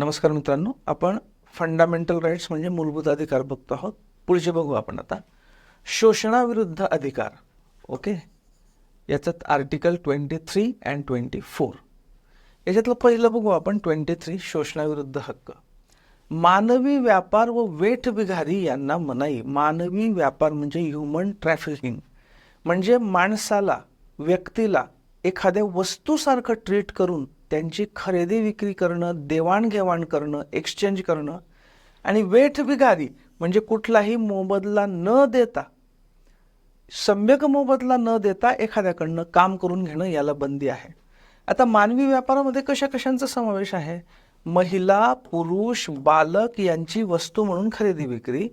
नमस्कार मित्रांनो आपण फंडामेंटल राईट्स म्हणजे मूलभूत अधिकार बघतो आहोत. पुढचे बघू आपण आता. शोषणाविरुद्ध अधिकार ओके याच्यात article twenty three and twenty four याच्यातलं पहिलं बघू आपण ट्वेंटी थ्री शोषणाविरुद्ध हक्क. मानवी व्यापार व वेठ बिघारी यांना मनाई. मानवी व्यापार म्हणजे ह्युमन ट्रॅफिकिंग म्हणजे माणसाला व्यक्तीला एखाद्या वस्तूसारखं ट्रीट करून त्यांची खरेदी विक्री करणं देवाणघेवाण करणं एक्सचेंज करणं आणि वेठ बिगारी म्हणजे कुठलाही मोबदला न देता सम्यक मोबदला न देता एखाद्याकडनं काम करून घेणं याला बंदी आहे. आता मानवी व्यापारामध्ये कशा कशांचा समावेश आहे? महिला पुरुष बालक यांची वस्तू म्हणून खरेदी विक्री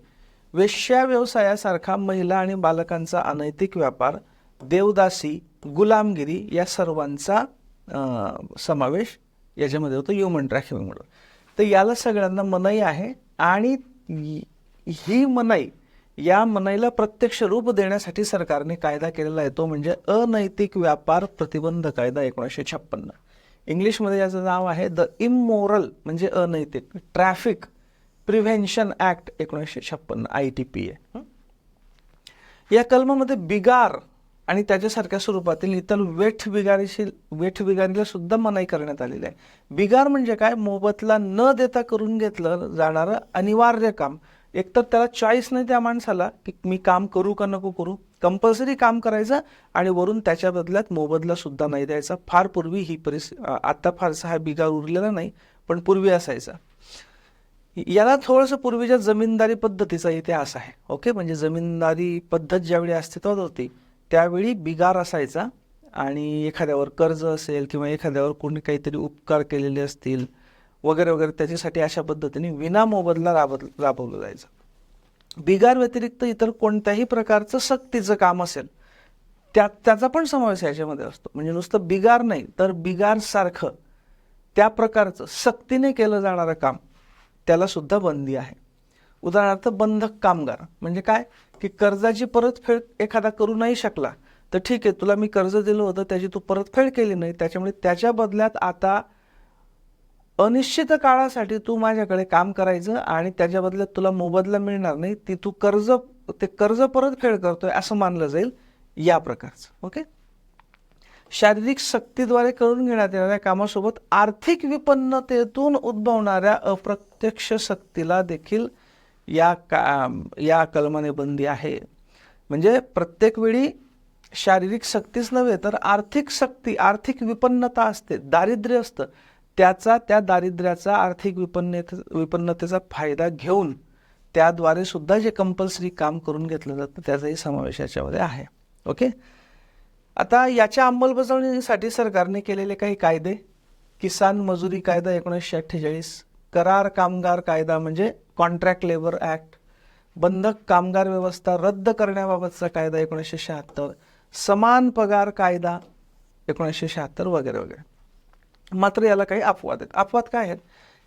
वेश्या व्यवसायासारखा महिला आणि बालकांचा अनैतिक व्यापार देवदासी गुलामगिरी या सर्वांचा समावेश याच्यामध्ये होतो ह्युमन ट्रॅफिकिंग म्हणून. तर याला सगळ्यांना मनाई आहे आणि ही- ही मनाई या मनाईला प्रत्यक्ष रूप देण्यासाठी सरकारने कायदा केलेला आहे. तो म्हणजे अनैतिक व्यापार प्रतिबंध कायदा एकोणीसशे छप्पन्न. इंग्लिशमध्ये याचं नाव आहे द इमोरल म्हणजे अनैतिक. ट्रॅफिक प्रिव्हेन्शन ॲक्ट एकोणीसशे छप्पन्न आय टी पी ए या कलमामध्ये बिगार आणि त्याच्यासारख्या स्वरूपातील इतर वेठ बिगारीशील वेठ बिगारीला सुद्धा मनाई करण्यात आलेली आहे. बिगार म्हणजे काय? मोबदला न देता करून घेतलं जाणारं अनिवार्य काम. एकतर त्याला चॉईस नाही त्या माणसाला की मी काम करू का नको करू. कंपल्सरी काम करायचं आणि वरून त्याच्या बदल्यात मोबदला सुद्धा नाही द्यायचा. फार पूर्वी ही परिस्थिती आता फारसा हा बिगार उरलेला नाही पण पूर्वी असायचा. याला थोडंसं पूर्वीच्या जमीनदारी पद्धतीचा इतिहास आहे. ओके? म्हणजे जमीनदारी पद्धत ज्यावेळी अस्तित्वात होती त्यावेळी बिगार असायचा आणि एखाद्यावर कर्ज असेल किंवा एखाद्यावर कोणी काहीतरी उपकार केलेले असतील वगैरे वगैरे त्याच्यासाठी अशा पद्धतीने विना मोबदला राबत राबवलं जायचं. बिगार व्यतिरिक्त इतर कोणत्याही प्रकारचं सक्तीचं काम असेल त्या त्याचा पण समावेश याच्यामध्ये असतो. म्हणजे नुसतं बिगार नाही तर बिगारसारखं त्या प्रकारचं सक्तीने केलं जाणारं काम त्याला सुद्धा बंदी आहे. उदाहरणार्थ बंधक कामगार. म्हणजे काय? की कर्जाची परतफेड एखादा करू नाही शकला तर ठीक आहे तुला मी कर्ज दिलं होतं त्याची तू परतफेड केली नाही त्याच्यामुळे त्याच्या बदल्यात आता अनिश्चित काळासाठी तू माझ्याकडे काम करायचं आणि त्याच्या बदल्यात तुला मोबदला मिळणार नाही ती तू कर्ज ते कर्ज परतफेड करतोय असं मानलं जाईल या प्रकारचं ओके? शारीरिक सक्तीद्वारे करून घेण्यात येणाऱ्या कामासोबत आर्थिक विपन्नतेतून उद्भवणाऱ्या अप्रत्यक्ष सक्तीला देखील या का या कलमाने बंदी आहे. म्हणजे प्रत्येक वेळी शारीरिक सक्तीच नव्हे तर आर्थिक सक्ती आर्थिक विपन्नता असते दारिद्र्य असतं. त्याचा त्या दारिद्र्याचा आर्थिक विपन्नते विपन्नतेचा फायदा घेऊन त्याद्वारे सुद्धा जे कंपल्सरी काम करून घेतलं जातं त्याचाही समावेश याच्यामध्ये आहे. ओके? आता याच्या अंमलबजावणीसाठी सरकारने केलेले काही कायदे. किसान मजुरी कायदा एकोणीसशे अठ्ठेचाळीस करार कामगार कायदा म्हणजे कॉन्ट्रॅक्ट लेबर ॲक्ट बंधक कामगार व्यवस्था रद्द करण्याबाबतचा कायदा एकोणीसशे शहात्तर समान पगार कायदा एकोणीसशे शहात्तर वगैरे वगैरे. मात्र याला काही अपवाद आहेत. अपवाद काय आहेत?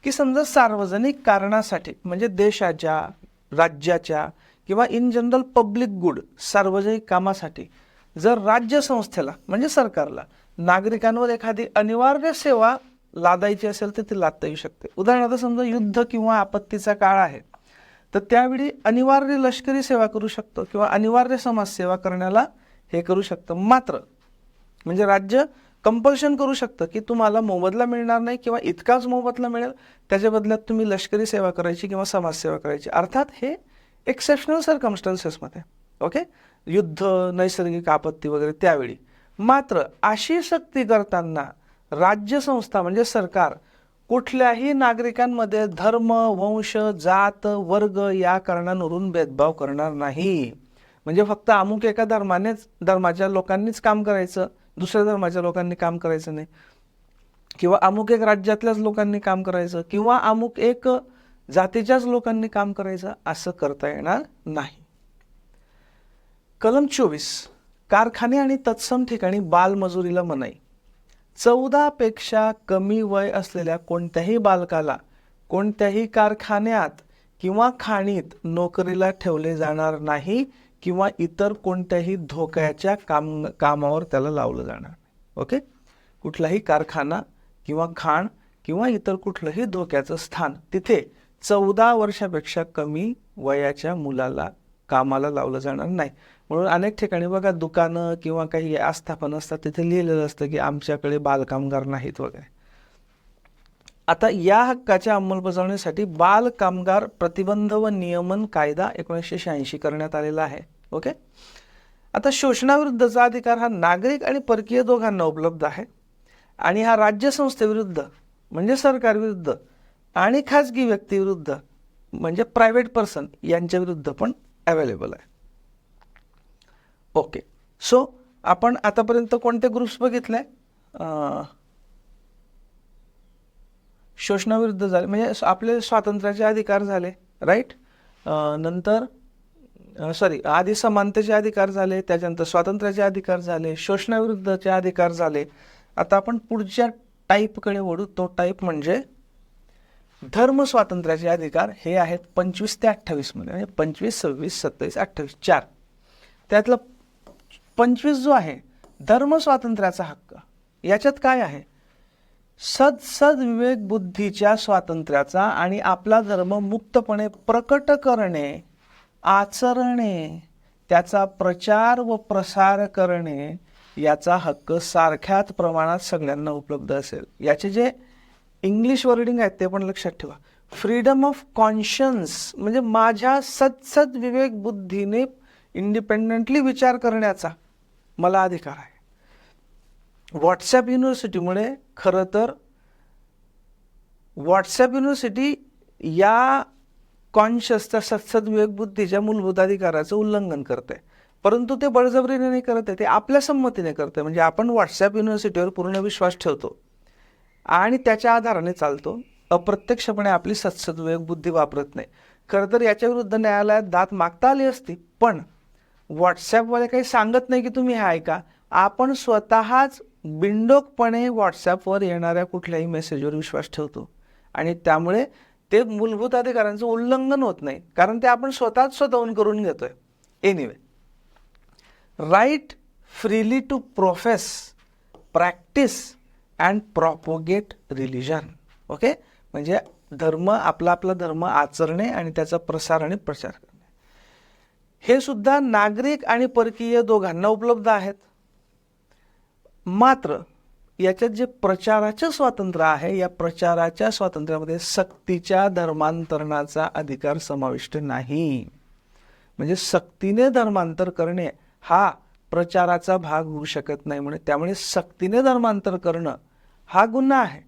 की समजा सार्वजनिक कारणासाठी म्हणजे देशाच्या राज्याच्या किंवा इन जनरल पब्लिक गुड सार्वजनिक कामासाठी जर राज्य संस्थेला म्हणजे सरकारला नागरिकांवर एखादी अनिवार्य सेवा लादायची असेल तर ती लादता येऊ शकते. उदाहरणार्थ समजा युद्ध किंवा आपत्तीचा काळ आहे तर त्यावेळी अनिवार्य लष्करी सेवा करू शकतो किंवा अनिवार्य समाजसेवा करण्याला हे करू शकतं. मात्र म्हणजे राज्य कंपल्शन करू शकतं की तुम्हाला मोबदला मिळणार नाही किंवा इतकाच मोबदला मिळेल त्याच्या बदल्यात तुम्ही लष्करी सेवा करायची किंवा समाजसेवा करायची. अर्थात हे एक्सेप्शनल सर्कमस्टन्सेसमध्ये ओके युद्ध नैसर्गिक आपत्ती वगैरे त्यावेळी. मात्र अशी सक्ती करताना राज्यसंस्था म्हणजे सरकार कुठल्याही नागरिकांमध्ये धर्म वंश जात वर्ग या कारणांवरून भेदभाव करणार नाही. म्हणजे फक्त अमुक एका धर्मानेच धर्माच्या लोकांनीच काम करायचं दुसऱ्या धर्माच्या लोकांनी काम करायचं नाही. किंवा अमुक एक राज्यातल्याच लोकांनी काम करायचं किंवा अमुक एक जातीच्याच लोकांनी काम करायचं असं करता येणार नाही. कलम चोवीस कारखाने आणि तत्सम ठिकाणी बालमजुरीला मनाई. चौदापेक्षा कमी वय असलेल्या कोणत्याही बालकाला कोणत्याही कारखान्यात किंवा खाणीत नोकरीला ठेवले जाणार नाही किंवा इतर कोणत्याही धोक्याच्या काम कामावर त्याला लावलं जाणार ओके? कुठलाही कारखाना किंवा खाण किंवा इतर कुठलंही धोक्याचं स्थान तिथे चौदा वर्षापेक्षा कमी वयाच्या मुलाला कामाला लावलं जाणार नाही. म्हणून अनेक ठिकाणी बघा दुकानं किंवा काही आस्थापन असतात तिथे लिहिलेलं असतं की आमच्याकडे बालकामगार नाहीत वगैरे. आता या हक्काच्या अंमलबजावणीसाठी बालकामगार प्रतिबंध व नियमन कायदा एकोणीसशे शहाऐंशी करण्यात आलेला आहे. ओके? आता शोषणाविरुद्धचा अधिकार हा नागरिक आणि परकीय दोघांना उपलब्ध आहे. आणि हा राज्य संस्थेविरुद्ध म्हणजे सरकारविरुद्ध आणि खाजगी व्यक्तीविरुद्ध म्हणजे प्रायव्हेट पर्सन यांच्या विरुद्ध पण अवेलेबल आहे. ओके. सो आपण आतापर्यंत कोणते ग्रुप्स बघितले? शोषणाविरुद्ध झाले. म्हणजे आपले स्वातंत्र्याचे अधिकार झाले राईट नंतर सॉरी आधी समानतेचे अधिकार झाले त्याच्यानंतर स्वातंत्र्याचे अधिकार झाले शोषणाविरुद्धचे अधिकार झाले. आता आपण पुढच्या टाईपकडे ओढू तो टाईप म्हणजे धर्म स्वातंत्र्याचे अधिकार हे आहेत पंचवीस ते अठ्ठावीसमध्ये म्हणजे पंचवीस सव्वीस सत्तावीस अठ्ठावीस चार. त्यातलं पंचवीस जो आहे धर्म स्वातंत्र्याचा हक्क. याच्यात काय आहे? सद सद विवेक बुद्धीच्या स्वातंत्र्याचा आणि आपला धर्म मुक्तपणे प्रकट करणे आचरणे त्याचा प्रचार व प्रसार करणे याचा हक्क सारख्याच प्रमाणात सगळ्यांना उपलब्ध असेल. याचे जे इंग्लिश वर्डिंग आहेत ते पण लक्षात ठेवा. फ्रीडम ऑफ कॉन्शियन्स म्हणजे माझ्या सदसद विवेक बुद्धीने इंडिपेंडंटली विचार करण्याचा. मला अधिकार आहे. व्हॉट्सॲप युनिव्हर्सिटीमुळे खरं तर व्हॉट्सॲप युनिव्हर्सिटी या कॉन्शियसच्या सत्सद विवेकबुद्धीच्या मूलभूत अधिकाराचं उल्लंघन करते परंतु ते बळजबरीने नाही करत आहे ते आपल्या संमतीने करते म्हणजे आपण व्हॉट्सॲप युनिव्हर्सिटीवर पूर्ण विश्वास ठेवतो आणि त्याच्या आधाराने चालतो. अप्रत्यक्षपणे आपली सत्सद विवेकबुद्धी वापरत नाही. खरं तर याच्या विरुद्ध न्यायालयात दाद मागता आली असती पण व्हॉट्सॲपवाले काही सांगत नाही की तुम्ही हे ऐका आपण स्वतःच बिंडोकपणे व्हॉट्सॲपवर येणाऱ्या कुठल्याही मेसेजवर विश्वास ठेवतो. आणि त्यामुळे ते मूलभूत अधिकारांचं उल्लंघन होत नाही. कारण ते आपण स्वतःच स्वतःहून करून घेतोय. Anyway right freely to profess practice and propagate religion okay म्हणजे धर्म आपला आपला धर्म आचरणे आणि त्याचा प्रसार आणि प्रचार. करणे हे सुद्धा नागरिक आणि परकीय दोघांना उपलब्ध आहेत. मात्र याच्यात जे प्रचाराचं स्वातंत्र्य आहे या प्रचाराच्या स्वातंत्र्यामध्ये सक्तीच्या धर्मांतरणाचा अधिकार समाविष्ट नाही. म्हणजे सक्तीने धर्मांतर करणे हा प्रचाराचा भाग होऊ शकत नाही म्हणून त्यामुळे सक्तीने धर्मांतर करणं हा गुन्हा आहे.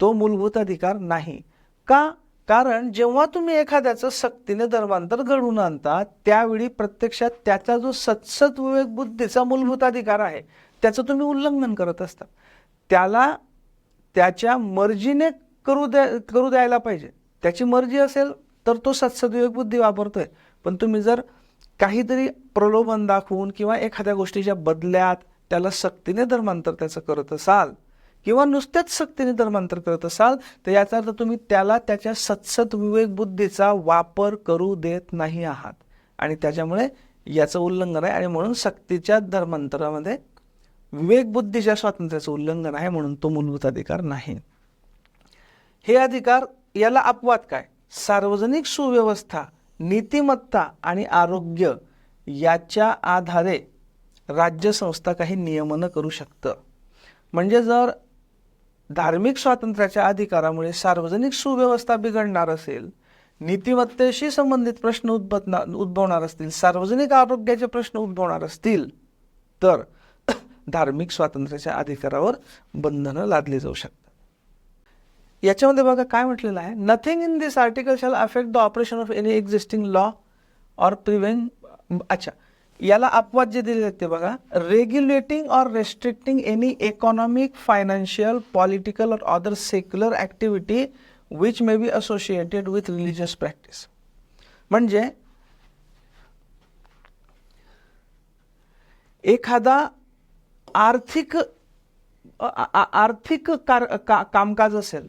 तो मूलभूत अधिकार नाही. का कारण जेव्हा तुम्ही एखाद्याचं सक्तीने धर्मांतर घडवून आणता त्यावेळी प्रत्यक्षात त्याचा जो सत्सत विवेक बुद्धीचा मूलभूत अधिकार आहे त्याचं तुम्ही उल्लंघन करत असता. त्याला त्याच्या मर्जीने करू द्या करू द्यायला पाहिजे. त्याची मर्जी असेल तर तो सत्सदविवेक बुद्धी वापरतोय. पण तुम्ही जर काहीतरी प्रलोभन दाखवून किंवा एखाद्या गोष्टीच्या बदल्यात त्याला सक्तीने धर्मांतर त्याचं करत असाल किंवा नुसत्याच सक्तीने धर्मांतर करत असाल तर याचा अर्थ तुम्ही त्याला त्याच्या सत्सत विवेक बुद्धीचा वापर करू देत नाही आहात. आणि त्याच्यामुळे याचं उल्लंघन आहे. आणि म्हणून सक्तीच्या धर्मांतरामध्ये विवेक बुद्धीच्या स्वातंत्र्याचं उल्लंघन आहे म्हणून तो मूलभूत अधिकार नाही. हे अधिकार याला अपवाद काय? सार्वजनिक सुव्यवस्था नीतिमत्ता आणि आरोग्य याच्या आधारे राज्यसंस्था काही नियमनं करू शकतं. म्हणजे जर धार्मिक स्वातंत्र्याच्या अधिकारामुळे सार्वजनिक सुव्यवस्था बिघडणार असेल नीतिमत्तेशी संबंधित प्रश्न उद्भवणार उद्भवणार असतील सार्वजनिक आरोग्याचे प्रश्न उद्भवणार असतील तर धार्मिक स्वातंत्र्याच्या अधिकारावर बंधनं लादली जाऊ शकतात. याच्यामध्ये बघा काय म्हटलेलं आहे? Nothing in this article shall affect the operation of any existing law or prevent अच्छा याला अपवाद जे दिले जाते बघा. Regulating or restricting any economic financial political or other secular activity which may be associated with religious practice म्हणजे एखादा आर्थिक आर्थिक कार का कामकाज असेल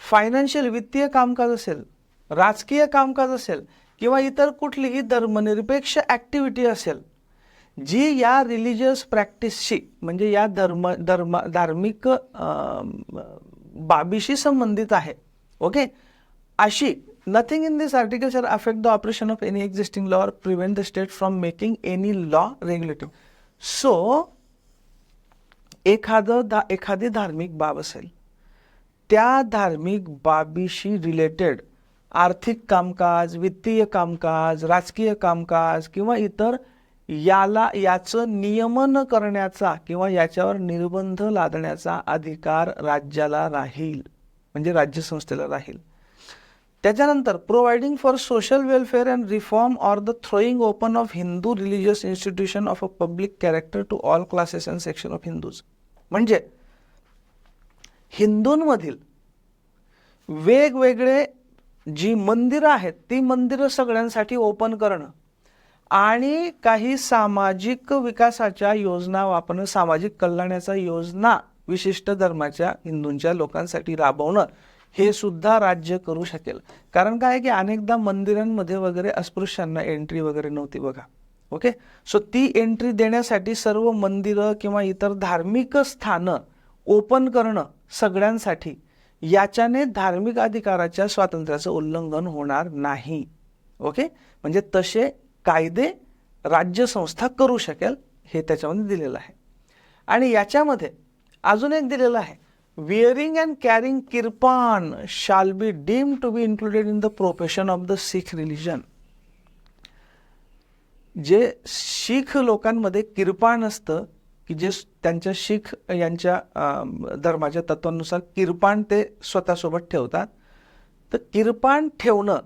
फायनान्शियल वित्तीय कामकाज असेल राजकीय कामकाज असेल किंवा इतर कुठलीही धर्मनिरपेक्ष ॲक्टिव्हिटी असेल जी या रिलिजियस प्रॅक्टिसशी म्हणजे या धर्म धर्म धार्मिक बाबीशी संबंधित आहे. ओके अशी nothing in this article shall affect the operation of any existing law or prevent the state from making any law regulative so एखादं धा एखादी धार्मिक बाब असेल त्या धार्मिक बाबीशी रिलेटेड आर्थिक कामकाज वित्तीय कामकाज राजकीय कामकाज किंवा इतर याला याचं नियमन करण्याचा किंवा याच्यावर निर्बंध लादण्याचा अधिकार राज्याला राहील म्हणजे राज्य संस्थेला राहील. त्याच्यानंतर providing for social welfare and reform or the throwing open of Hindu religious institution of a public character to all classes and section of Hindus म्हणजे हिंदूंमधील वेगवेगळे जी मंदिरं आहेत ती मंदिरं सगळ्यांसाठी ओपन करणं आणि काही सामाजिक विकासाच्या योजना वापरणं सामाजिक कल्याणाच्या योजना विशिष्ट धर्माच्या हिंदूंच्या लोकांसाठी राबवणं हे सुद्धा राज्य करू शकेल. कारण काय आहे की अनेकदा मंदिरांमध्ये वगैरे अस्पृश्यांना एंट्री वगैरे नव्हती बघा. ओके सो ती एंट्री देण्यासाठी सर्व मंदिरं किंवा इतर धार्मिक स्थानं ओपन करणं सगळ्यांसाठी याच्याने धार्मिक अधिकाराच्या स्वातंत्र्याचं उल्लंघन होणार नाही. ओके? म्हणजे तसे कायदे राज्यसंस्था करू शकेल हे त्याच्यामध्ये दिलेलं आहे. आणि याच्यामध्ये अजून एक दिलेलं आहे. Wearing and carrying kirpan shall be deem to be included in the profession of the Sikh religion जे शीख लोकांमध्ये किरपाण असतं की जे त्यांच्या शीख यांच्या धर्माच्या तत्वानुसार किरपाण ते स्वतःसोबत ठेवतात. तर किरपाण ठेवणं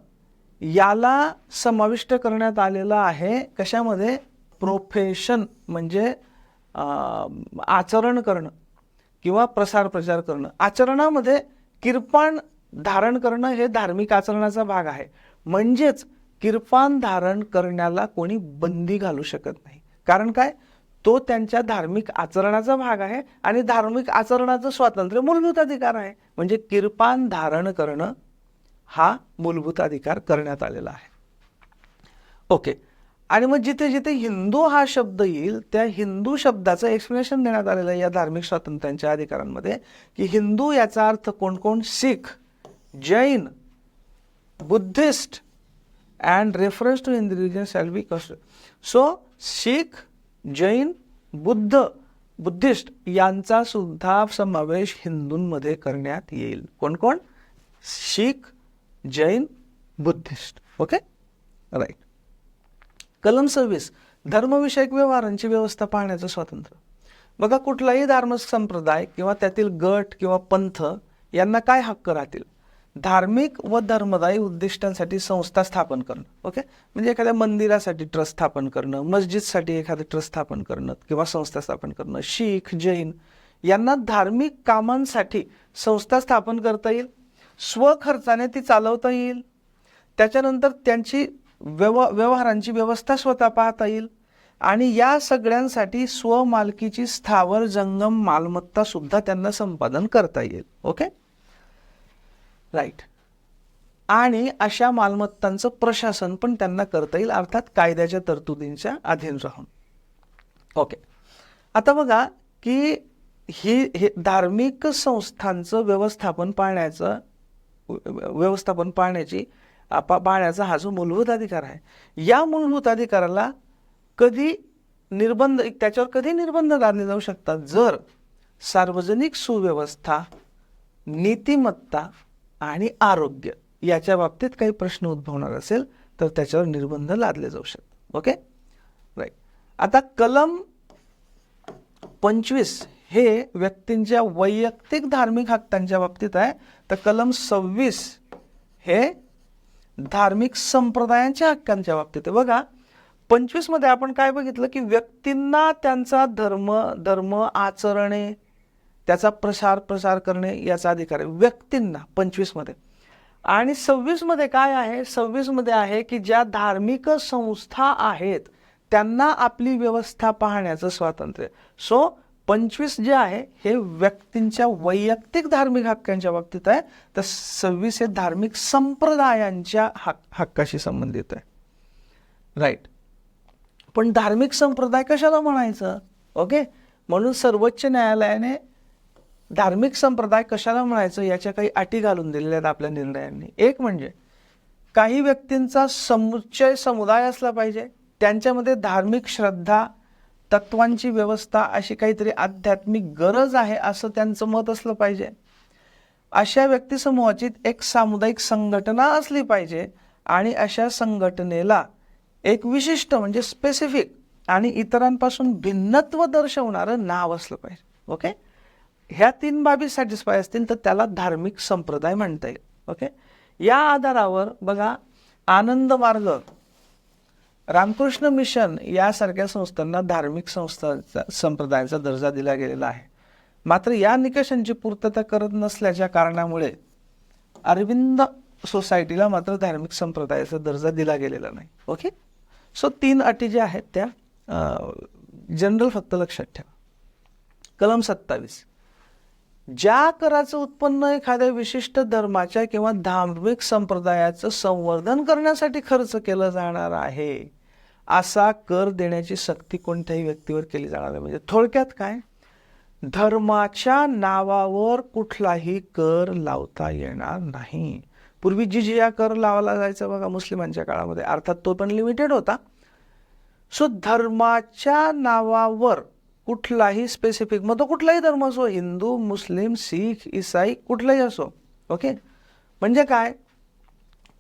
याला समाविष्ट करण्यात आलेलं आहे कशामध्ये? प्रोफेशन म्हणजे आचरण करणं किंवा प्रसार प्रचार करणं. आचरणामध्ये किरपाण धारण करणं हे धार्मिक आचरणाचा भाग आहे. म्हणजेच किरपान धारण करण्याला कोणी बंदी घालू शकत नाही. कारण काय? तो त्यांच्या धार्मिक आचरणाचा भाग आहे आणि धार्मिक आचरणाचं स्वातंत्र्य मूलभूत अधिकार आहे. म्हणजे किरपान धारण करणं हा मूलभूत अधिकार करण्यात आलेला आहे. ओके. आणि मग जिथे जिथे हिंदू हा शब्द येईल त्या हिंदू शब्दाचं एक्सप्लेनेशन देण्यात आलेलं आहे या धार्मिक स्वातंत्र्यांच्या अधिकारांमध्ये की हिंदू याचा अर्थ कोण कोण? Sikh Jain Buddhist and reference to Hindu religion shall be cast so Sikh Jain Buddha Buddhist यांचा सुद्धा समावेश हिंदूंमध्ये करण्यात येईल. कोण कोण? Sikh Jain Buddhist. Okay? Right कलम सव्वीस. धर्मविषयक व्यवहारांची व्यवस्था पाहण्याचं स्वातंत्र्य. बघा कुठलाही धार्मिक संप्रदाय किंवा त्यातील गट किंवा पंथ यांना काय हक्क राहतील? धार्मिक व धर्मदायी उद्दिष्टांसाठी संस्था स्थापन करणं ओके म्हणजे एखाद्या मंदिरासाठी ट्रस्ट स्थापन करणं मस्जिदसाठी एखादं ट्रस्ट स्थापन करणं किंवा संस्था स्थापन करणं शीख जैन यांना धार्मिक कामांसाठी संस्था स्थापन करता येईल स्वखर्चाने ती चालवता येईल त्याच्यानंतर त्यांची व्यव व्यवहारांची व्यवस्था स्वतः पाहता येईल आणि या सगळ्यांसाठी स्वमालकीची स्थावर जंगम मालमत्ता सुद्धा त्यांना संपादन करता येईल ओके राईट. आणि अशा मालमत्तांचं प्रशासन पण त्यांना करता येईल अर्थात कायद्याच्या तरतुदींच्या अधीन राहून. ओके. आता बघा की ही हे धार्मिक संस्थांचं व्यवस्थापन पाळण्याचं व्यवस्थापन पाळण्याची पा पाळण्याचा हा जो मूलभूत अधिकार आहे या मूलभूत अधिकाराला कधी निर्बंध त्याच्यावर कधी निर्बंध लादले जाऊ शकतात? जर सार्वजनिक सुव्यवस्था नीतिमत्ता आणि आरोग्य याच्या बाबतीत काही प्रश्न उद्भवणार असेल तर त्याच्यावर निर्बंध लादले जाऊ शकतात. ओके राईट आता कलम पंचवीस हे व्यक्तींच्या वैयक्तिक धार्मिक हक्कांच्या बाबतीत आहे. तर कलम सव्वीस हे धार्मिक संप्रदायांच्या हक्कांच्या बाबतीत आहे. बघा पंचवीसमध्ये आपण काय बघितलं की व्यक्तींना त्यांचा धर्म धर्म आचरणे त्याचा प्रसार प्रसार करणे याचा अधिकार आहे. व्यक्तींना पंचवीसमध्ये. आणि सव्वीसमध्ये काय आहे? सव्वीसमध्ये आहे की ज्या धार्मिक संस्था आहेत त्यांना आपली व्यवस्था पाहण्याचं स्वातंत्र्य सो पंचवीस जे आहे हे व्यक्तींच्या वैयक्तिक धार्मिक हक्कांच्या बाबतीत आहे. तर सव्वीस हे धार्मिक संप्रदायांच्या हक हक्काशी संबंधित आहे. राईट पण धार्मिक संप्रदाय कशाला म्हणायचं? ओके म्हणून सर्वोच्च न्यायालयाने धार्मिक संप्रदाय कशाला म्हणायचं याच्या काही अटी घालून दिलेल्या आहेत आपल्या निर्णयांनी. एक म्हणजे काही व्यक्तींचा समुच्चय समुदाय असला पाहिजे त्यांच्यामध्ये धार्मिक श्रद्धा तत्वांची व्यवस्था अशी काहीतरी आध्यात्मिक गरज आहे असं त्यांचं मत असलं पाहिजे. अशा व्यक्तिसमूहाची एक सामुदायिक संघटना असली पाहिजे आणि अशा संघटनेला एक विशिष्ट म्हणजे स्पेसिफिक आणि इतरांपासून भिन्नत्व दर्शवणारं नाव असलं पाहिजे. ओके ह्या तीन बाबी सॅटिस्फाय असतील तर त्याला धार्मिक संप्रदाय म्हणता येईल. ओके या आधारावर बघा आनंद मार्ग रामकृष्ण मिशन यासारख्या संस्थांना धार्मिक संस्थांचा संप्रदायाचा दर्जा दिला गेलेला आहे. मात्र या निकषांची पूर्तता करत नसल्याच्या कारणामुळे अरविंद सोसायटीला मात्र धार्मिक संप्रदायाचा दर्जा दिला गेलेला नाही. ओके सो तीन अटी ज्या आहेत त्या जनरल फक्त लक्षात ठेवा. कलम सत्तावीस. ज्या कराचं उत्पन्न एखाद्या विशिष्ट धर्माच्या किंवा धार्मिक संप्रदायाचं संवर्धन करण्यासाठी खर्च केलं जाणार आहे असा कर देण्याची सक्ती कोणत्याही व्यक्तीवर केली जाणार आहे म्हणजे थोडक्यात काय? धर्माच्या नावावर कुठलाही कर लावता येणार नाही. पूर्वी जिजिया कर लावला जायचा बघा मुस्लिमांच्या काळामध्ये अर्थात तो पण लिमिटेड होता. सो धर्माच्या नावावर कुठलाही स्पेसिफिक मग तो कुठलाही धर्म असो हिंदू मुस्लिम सिख इसाई कुठलाही असो ओके म्हणजे काय?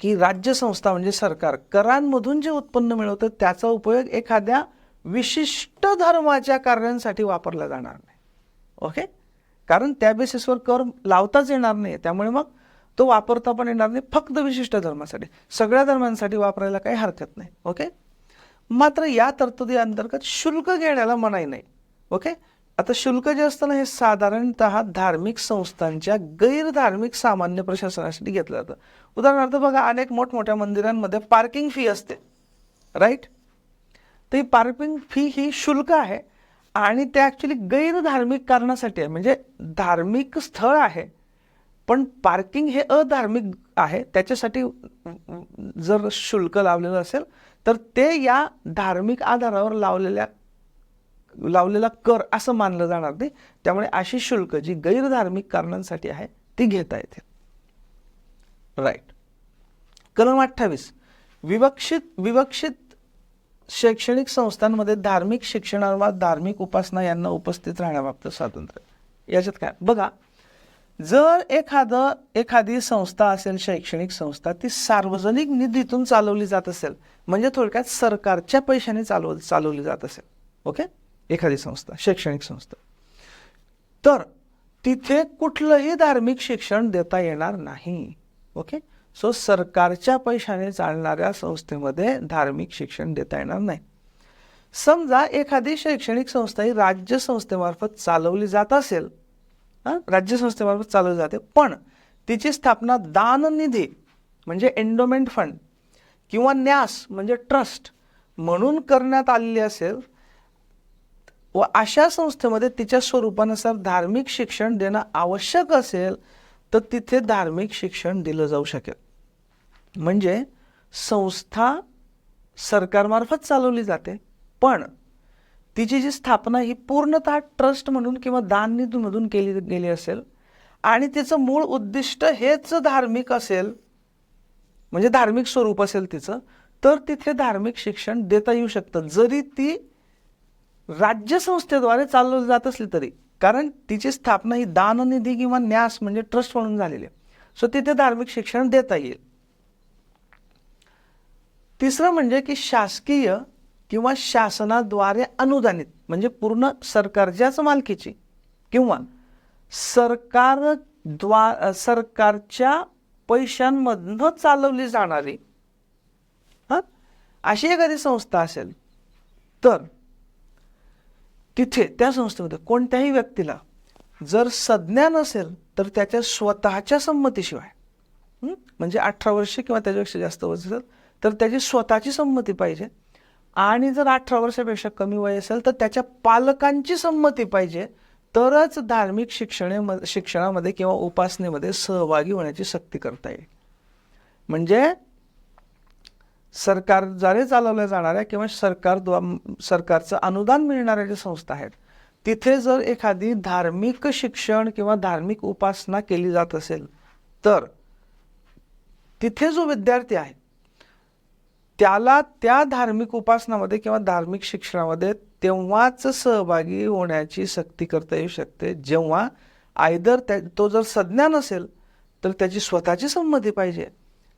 की राज्यसंस्था म्हणजे सरकार करांमधून जे उत्पन्न मिळवतं त्याचा उपयोग एखाद्या विशिष्ट धर्माच्या कार्यांसाठी वापरला जाणार नाही ओके कारण त्या बेसिसवर कर लावताच येणार नाही त्यामुळे मग तो वापरता पण येणार नाही फक्त विशिष्ट धर्मासाठी. सगळ्या धर्मांसाठी वापरायला काही हरकत नाही ओके मात्र या तरतुदी अंतर्गत शुल्क घेण्याला मनाई नाही. ओके? आता शुल्क जे असतं ना हे साधारणत धार्मिक संस्थांच्या गैरधार्मिक सामान्य प्रशासनासाठी घेतलं जातं. उदाहरणार्थ बघा अनेक मोठमोठ्या मंदिरांमध्ये पार्किंग फी असते. राईट तर ही पार्किंग फी ही शुल्क आहे आणि ते ॲक्च्युली गैरधार्मिक कारणासाठी आहे. म्हणजे धार्मिक स्थळ आहे पण पार्किंग हे अधार्मिक आहे. त्याच्यासाठी जर शुल्क लावलेलं असेल तर ते या धार्मिक आधारावर लावलेल्या लावलेला कर असं मानलं जाणार नाही. त्यामुळे अशी शुल्क जी गैरधार्मिक कारणांसाठी आहे ती घेता येते. राईट कलम अठ्ठावीस. विवक्षित विवक्षित शैक्षणिक संस्थांमध्ये धार्मिक शिक्षणावर धार्मिक उपासना यांना उपस्थित राहण्याबाबत स्वातंत्र्य. याच्यात काय? बघा जर एखादं एखादी संस्था असेल शैक्षणिक संस्था ती सार्वजनिक निधीतून चालवली जात असेल म्हणजे थोडक्यात सरकारच्या पैशाने चालव चालवली जात असेल. ओके? एखादी संस्था शैक्षणिक संस्था. तर तिथे कुठलंही धार्मिक शिक्षण देता येणार नाही. ओके सो सरकारच्या पैशाने चालणाऱ्या संस्थेमध्ये धार्मिक शिक्षण देता येणार नाही. समजा एखादी शैक्षणिक संस्था ही राज्य संस्थेमार्फत चालवली जात असेल हां? राज्य संस्थेमार्फत चालवली जाते. पण तिची स्थापना दाननिधी म्हणजे एन्डोमेंट फंड किंवा न्यास म्हणजे ट्रस्ट म्हणून करण्यात आलेली असेल व अशा संस्थेमध्ये तिच्या स्वरूपानुसार धार्मिक शिक्षण देणं आवश्यक असेल तर तिथे धार्मिक शिक्षण दिलं जाऊ शकेल. म्हणजे संस्था सरकारमार्फत चालवली जाते पण तिची जी स्थापना ही पूर्णतः ट्रस्ट म्हणून किंवा दान निधीमधून केली गेली असेल आणि तिचं मूळ उद्दिष्ट हेच धार्मिक असेल म्हणजे धार्मिक स्वरूप असेल तिचं तर तिथे धार्मिक शिक्षण देता येऊ शकतं. जरी ती राज्यसंस्थेद्वारे चालवलं जात असली तरी कारण तिची स्थापना ही दाननिधी किंवा न्यास म्हणजे ट्रस्ट म्हणून झालेली आहे. सो तिथे धार्मिक शिक्षण देता येईल. तिसरं म्हणजे की शासकीय किंवा शासनाद्वारे अनुदानित म्हणजे पूर्ण सरकारच्याच मालकीची किंवा सरकार द्वा सरकारच्या पैशांमधनं चालवली जाणारी हां? अशी एखादी संस्था असेल तर तिथे त्या संस्थेमध्ये कोणत्याही व्यक्तीला जर संज्ञा नसेल तर त्याच्या स्वतःच्या संमतीशिवाय म्हणजे अठरा वर्ष किंवा त्याच्यापेक्षा जास्त वर्ष असेल तर त्याची स्वतःची संमती पाहिजे. आणि जर अठरा वर्षापेक्षा कमी वय असेल तर त्याच्या पालकांची संमती पाहिजे. तरच धार्मिक शिक्षणे शिक्षणामध्ये किंवा उपासनेमध्ये सहभागी होण्याची सक्ती करता येईल. म्हणजे सरकारद्वारे चालवल्या जाणाऱ्या किंवा सरकारद्वा सरकारचं अनुदान मिळणाऱ्या ज्या संस्था आहेत तिथे जर एखादी धार्मिक शिक्षण किंवा धार्मिक उपासना केली जात असेल तर तिथे जो विद्यार्थी आहे त्याला त्या धार्मिक उपासनामध्ये किंवा धार्मिक शिक्षणामध्ये तेव्हाच सहभागी होण्याची सक्ती करता येऊ शकते. जेव्हा आयदर त्या तो जर सज्ञान असेल तर त्याची स्वतःची संमती पाहिजे.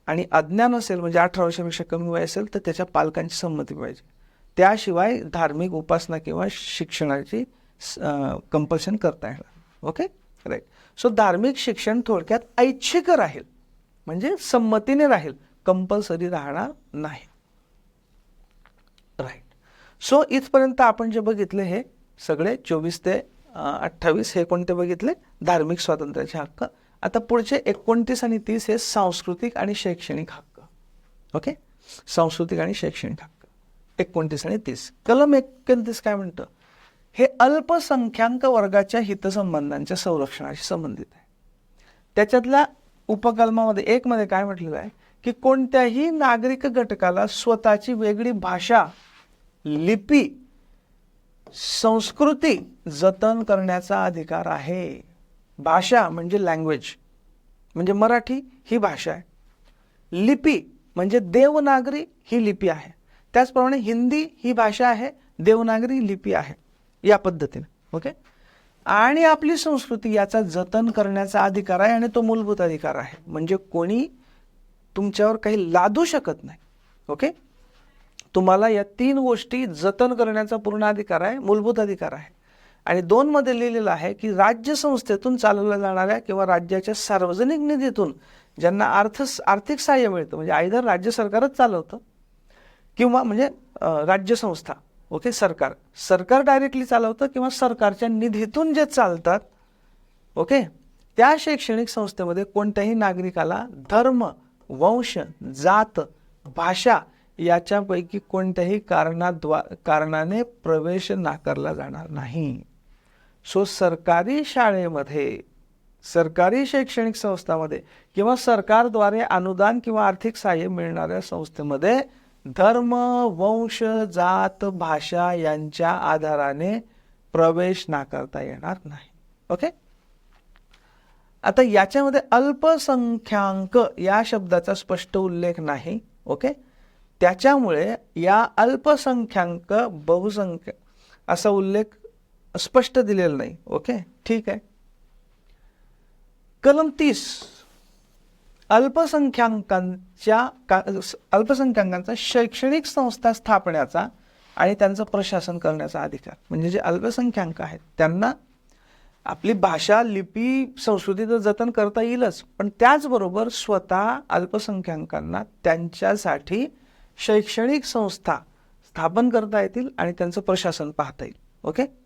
आणि अज्ञान असेल म्हणजे अठरा वर्षापेक्षा कमी वय असेल तर त्याच्या पालकांची संमती पाहिजे. त्याशिवाय धार्मिक उपासना किंवा शिक्षणाची कंपल्शन करता येणार. ओके राईट सो धार्मिक शिक्षण थोडक्यात ऐच्छिक राहील. म्हणजे संमतीने राहील. कंपल्सरी राहणार नाही. राईट सो इथपर्यंत आपण जे बघितले हे सगळे चोवीस ते अठ्ठावीस हे कोणते बघितले? धार्मिक स्वातंत्र्याचे हक्क. आता पुढचे एकोणतीस आणि तीस हे सांस्कृतिक आणि शैक्षणिक हक्क. ओके? सांस्कृतिक आणि शैक्षणिक हक्क. एकोणतीस आणि तीस. कलम एकोणतीस काय म्हणतं? हे अल्पसंख्याक वर्गाच्या हितसंबंधांच्या संरक्षणाशी संबंधित आहे. त्याच्यातल्या उपकलमामध्ये एकमध्ये काय म्हटलेलं आहे? की कोणत्याही नागरिक घटकाला स्वतःची वेगळी भाषा लिपी संस्कृती जतन करण्याचा अधिकार आहे. भाषा म्हणजे लँग्वेज म्हणजे मराठी ही भाषा आहे. लिपी म्हणजे देवनागरी ही लिपी आहे. त्याचप्रमाणे हिंदी ही भाषा आहे देवनागरी लिपी आहे या पद्धतीने. ओके? आणि आपली संस्कृती याचा जतन करण्याचा अधिकार आहे आणि तो मूलभूत अधिकार आहे. म्हणजे कोणी तुमच्यावर काही लादू शकत नाही. ओके? तुम्हाला या तीन गोष्टी जतन करण्याचा पूर्ण अधिकार आहे मूलभूत अधिकार आहे. आणि दोनमध्ये लिहिलेलं आहे की राज्य संस्थेतून चालवल्या जाणाऱ्या किंवा राज्याच्या सार्वजनिक निधीतून ज्यांना अर्थ आर्थिक सहाय्य मिळतं म्हणजे आयदर राज्य सरकारच चालवतं किंवा म्हणजे राज्यसंस्था राज्य संस्था ओके सरकार. सरकार डायरेक्टली चालवतं किंवा सरकारच्या निधीतून जे चालतात ओके त्या शैक्षणिक संस्थेमध्ये कोणत्याही नागरिकाला धर्म वंश जात भाषा याच्यापैकी कोणत्याही कारणाद्वा कारणाने प्रवेश नाकारला जाणार नाही. सो सरकारी शाळेमध्ये सरकारी शैक्षणिक संस्थामध्ये किंवा सरकारद्वारे अनुदान किंवा आर्थिक सहाय्य मिळणाऱ्या संस्थेमध्ये धर्म वंश जात भाषा यांच्या आधाराने प्रवेश नाकारता येणार नाही. ओके? आता याच्यामध्ये अल्पसंख्याक या शब्दाचा स्पष्ट उल्लेख नाही. ओके? त्याच्यामुळे या अल्पसंख्याक बहुसंख्य असा उल्लेख स्पष्ट दिलेलं नाही. ओके ठीक आहे. कलम तीस. अल्पसंख्याकांच्या का अल्पसंख्याकांचा शैक्षणिक संस्था स्थापण्याचा आणि त्यांचं प्रशासन करण्याचा अधिकार. म्हणजे जे अल्पसंख्याक आहेत त्यांना आपली भाषा लिपी संस्कृती तर जतन करता येईलच. पण त्याचबरोबर स्वतः अल्पसंख्याकांना त्यांच्यासाठी शैक्षणिक संस्था स्थापन करता येतील आणि त्यांचं प्रशासन पाहता येईल. ओके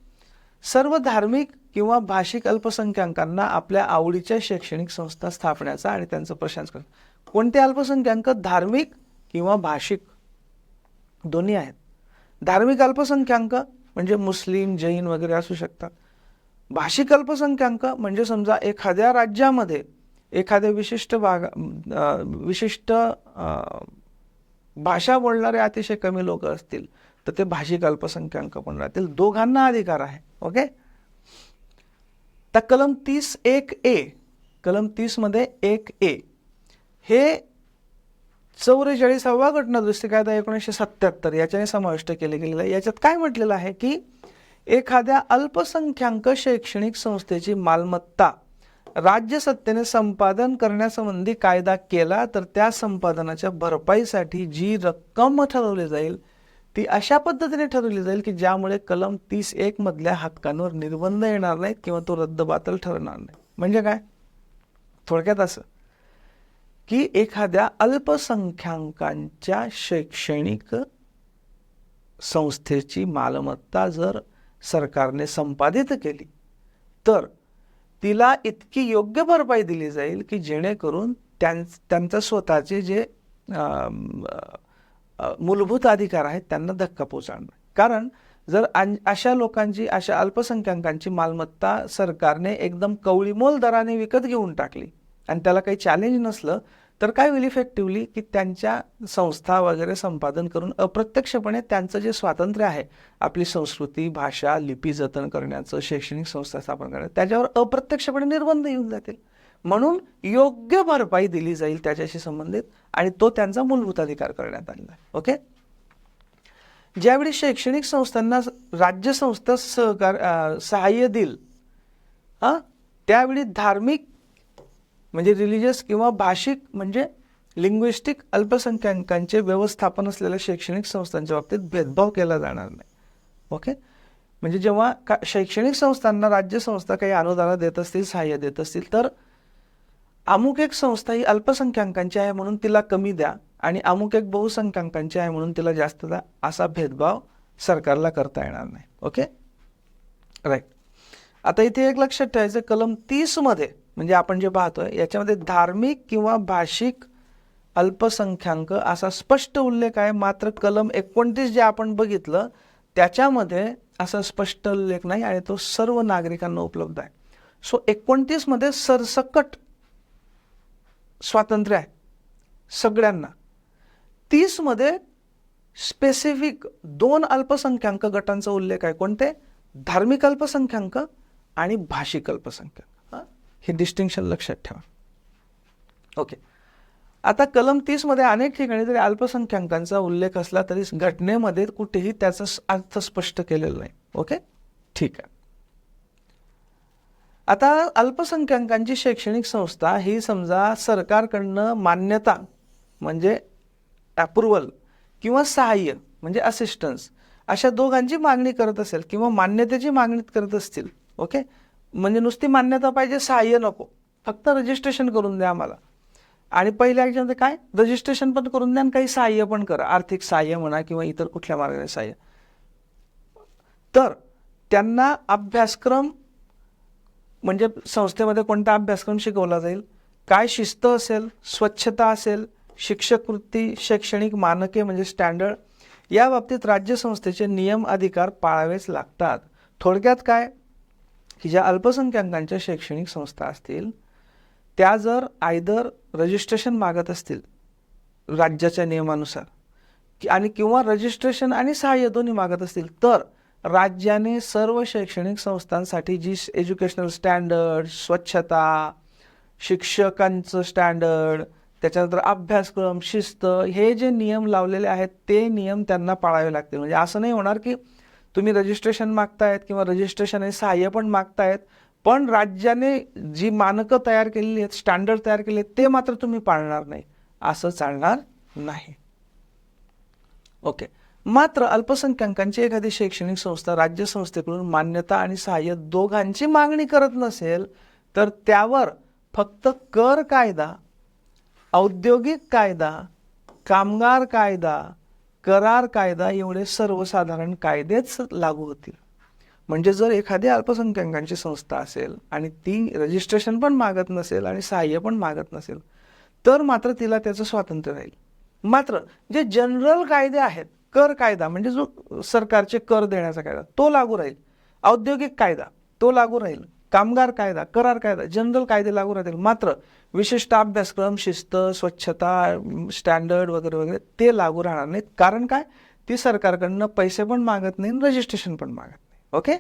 सर्व धार्मिक किंवा भाषिक अल्पसंख्याकांना आपल्या आवडीच्या शैक्षणिक संस्था स्थापण्याचा आणि त्यांचं प्रशासन करणं. कोणते अल्पसंख्याक? धार्मिक किंवा भाषिक. दोन्ही आहेत. धार्मिक अल्पसंख्याक म्हणजे मुस्लिम जैन वगैरे असू शकतात. भाषिक अल्पसंख्याक म्हणजे समजा एखाद्या राज्यामध्ये एखाद्या विशिष्ट भाग विशिष्ट भाषा बोलणारे अतिशय कमी लोक असतील तर ते भाषिक अल्पसंख्याक पण राहतील. दोघांना अधिकार आहे. ओके? तर कलम तीस एक ए कलम तीसमध्ये एक ए. हे चौवेचाळीसावा घटना कायदा एकोणीसशे सत्याहत्तर याच्याने समाविष्ट केले गेलेलं आहे. याच्यात काय म्हटलेलं आहे की एखाद्या अल्पसंख्याक शैक्षणिक संस्थेची मालमत्ता राज्य सत्तेने संपादन करण्यासंबंधी कायदा केला तर त्या संपादनाच्या भरपाईसाठी जी रक्कम ठरवली जाईल ती अशा पद्धतीने ठरवली जाईल की ज्यामुळे कलम तीस एक मधल्या हक्कांवर निर्बंध येणार नाहीत किंवा तो रद्दबातल ठरणार नाही. म्हणजे काय? थोडक्यात असं. की एखाद्या अल्पसंख्याकांच्या शैक्षणिक संस्थेची मालमत्ता जर सरकारने संपादित केली तर तिला इतकी योग्य भरपाई दिली जाईल की जेणेकरून त्यां त्यांचं स्वतःचे जे मूलभूत अधिकार आहेत त्यांना धक्का पोहोचणार कारण जर अशा लोकांची अशा अल्पसंख्याकांची मालमत्ता सरकारने एकदम कवळीमोल दराने विकत घेऊन टाकली आणि त्याला काही चॅलेंज नसलं तर काय होईल इफेक्टिव्हली की त्यांच्या संस्था वगैरे संपादन करून अप्रत्यक्षपणे त्यांचं जे स्वातंत्र्य आहे आपली संस्कृती भाषा लिपी जतन करण्याचं शैक्षणिक संस्था स्थापन करण्याचं त्याच्यावर अप्रत्यक्षपणे निर्बंध येऊन जातील. म्हणून योग्य भरपाई दिली जाईल त्याच्याशी संबंधित आणि तो त्यांचा मूलभूत अधिकार करण्यात आलेला आहे. ओके? ज्यावेळी शैक्षणिक संस्थांना राज्य संस्था सहकार सहाय्य देईल हां त्यावेळी धार्मिक म्हणजे रिलिजियस किंवा भाषिक म्हणजे लिंग्विस्टिक अल्पसंख्याकांचे व्यवस्थापन असलेल्या शैक्षणिक संस्थांच्या बाबतीत भेदभाव केला जाणार नाही. ओके? म्हणजे जेव्हा का शैक्षणिक संस्थांना राज्य संस्था काही अनुदानं देत असतील सहाय्य देत असतील तर अमुक एक संस्था ही अल्पसंख्याकांची आहे म्हणून तिला कमी द्या आणि अमुक एक बहुसंख्याकांची आहे म्हणून तिला जास्त द्या असा भेदभाव सरकारला करता येणार नाही. ओके? राईट आता इथे एक लक्षात ठेवायचं कलम तीसमध्ये म्हणजे आपण जे पाहतोय याच्यामध्ये धार्मिक किंवा भाषिक अल्पसंख्याक असा स्पष्ट उल्लेख आहे. मात्र कलम एकोणतीस जे आपण बघितलं त्याच्यामध्ये असा स्पष्ट उल्लेख नाही आणि तो सर्व नागरिकांना उपलब्ध आहे. सो एकोणतीसमध्ये सरसकट स्वातंत्र्य आहे. सगळ्यांना. तीसमध्ये स्पेसिफिक दोन अल्पसंख्याक गटांचा उल्लेख आहे. कोणते? धार्मिक अल्पसंख्याक आणि भाषिक अल्पसंख्याक. हां? हे डिस्टिंक्शन लक्षात ठेवा. ओके आता कलम तीसमध्ये अनेक ठिकाणी जरी अल्पसंख्याकांचा उल्लेख असला तरी घटनेमध्ये कुठेही त्याचा अर्थ स्पष्ट केलेला नाही. ओके ठीक आहे. आता अल्पसंख्याकांची शैक्षणिक संस्था ही समजा सरकारकडनं मान्यता म्हणजे अप्रुवल किंवा सहाय्य म्हणजे असिस्टन्स अशा दोघांची मागणी करत असेल किंवा मान्यतेची मागणी करत असतील ओके? म्हणजे नुसती मान्यता पाहिजे सहाय्य नको. फक्त रजिस्ट्रेशन करून द्या आम्हाला. आणि पहिल्या याच्यामध्ये म्हणजे काय? रजिस्ट्रेशन पण करून द्या आणि काही सहाय्य पण करा. आर्थिक सहाय्य म्हणा किंवा इतर कुठल्या मार्गाने सहाय्य. तर त्यांना अभ्यासक्रम म्हणजे संस्थेमध्ये कोणता अभ्यासक्रम शिकवला जाईल? काय शिस्त असेल? स्वच्छता असेल? शिक्षकवृत्ती शैक्षणिक मानके म्हणजे स्टँडर्ड? या बाबतीत राज्य संस्थेचे नियम अधिकार पाळावेच लागतात. थोडक्यात काय? की ज्या अल्पसंख्याकांच्या शैक्षणिक संस्था असतील त्या जर आयदर रजिस्ट्रेशन मागत असतील राज्याच्या नियमानुसार आणि किंवा रजिस्ट्रेशन आणि सहाय्य दोन्ही मागत असतील तर राज्याने सर्व शैक्षणिक संस्थांसाठी जी एज्युकेशनल स्टँडर्ड स्वच्छता शिक्षकांचं स्टँडर्ड त्याच्यानंतर अभ्यासक्रम शिस्त हे जे नियम लावलेले आहेत ते नियम त्यांना पाळावे लागतील. म्हणजे असं नाही होणार की तुम्ही रजिस्ट्रेशन मागतायत किंवा रजिस्ट्रेशन आणि सहाय्य पण मागतायत पण राज्याने जी मानकं तयार केलेली आहेत स्टँडर्ड तयार केले आहेत ते मात्र तुम्ही पाळणार नाही. असं चालणार नाही. ओके. मात्र अल्पसंख्याकांची एखादी शैक्षणिक संस्था राज्य संस्थेकडून मान्यता आणि सहाय्य दोघांची मागणी करत नसेल तर त्यावर फक्त कर कायदा औद्योगिक कायदा कामगार कायदा करार कायदा एवढे सर्वसाधारण कायदेच लागू होतील. म्हणजे जर एखादी अल्पसंख्याकांची संस्था असेल आणि ती रजिस्ट्रेशन पण मागत नसेल आणि सहाय्य पण मागत नसेल तर मात्र तिला त्याचं स्वातंत्र्य राहील. मात्र जे जनरल कायदे आहेत कर कायदा म्हणजे जो सरकारचे कर देण्याचा कायदा तो लागू राहील. औद्योगिक कायदा तो लागू राहील. कामगार कायदा करार कायदा जनरल कायदे लागू राहतील. मात्र विशिष्ट अभ्यासक्रम शिस्त स्वच्छता स्टँडर्ड वगैरे वगैरे ते लागू राहणार नाहीत. कारण काय? ती सरकारकडनं पैसे पण मागत नाही रजिस्ट्रेशन पण मागत नाही. ओके?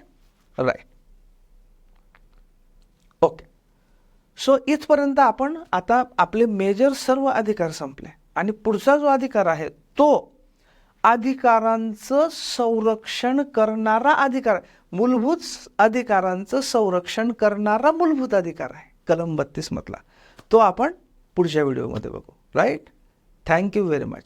Right okay. सो इथपर्यंत आपण आता आपले मेजर सर्व अधिकार संपले. आणि पुढचा जो अधिकार आहे तो अधिकारांचं संरक्षण करणारा अधिकार. मूलभूत अधिकारांचं संरक्षण करणारा मूलभूत अधिकार आहे. कलम बत्तीसमधला तो आपण पुढच्या व्हिडिओमध्ये बघू. Right thank you very much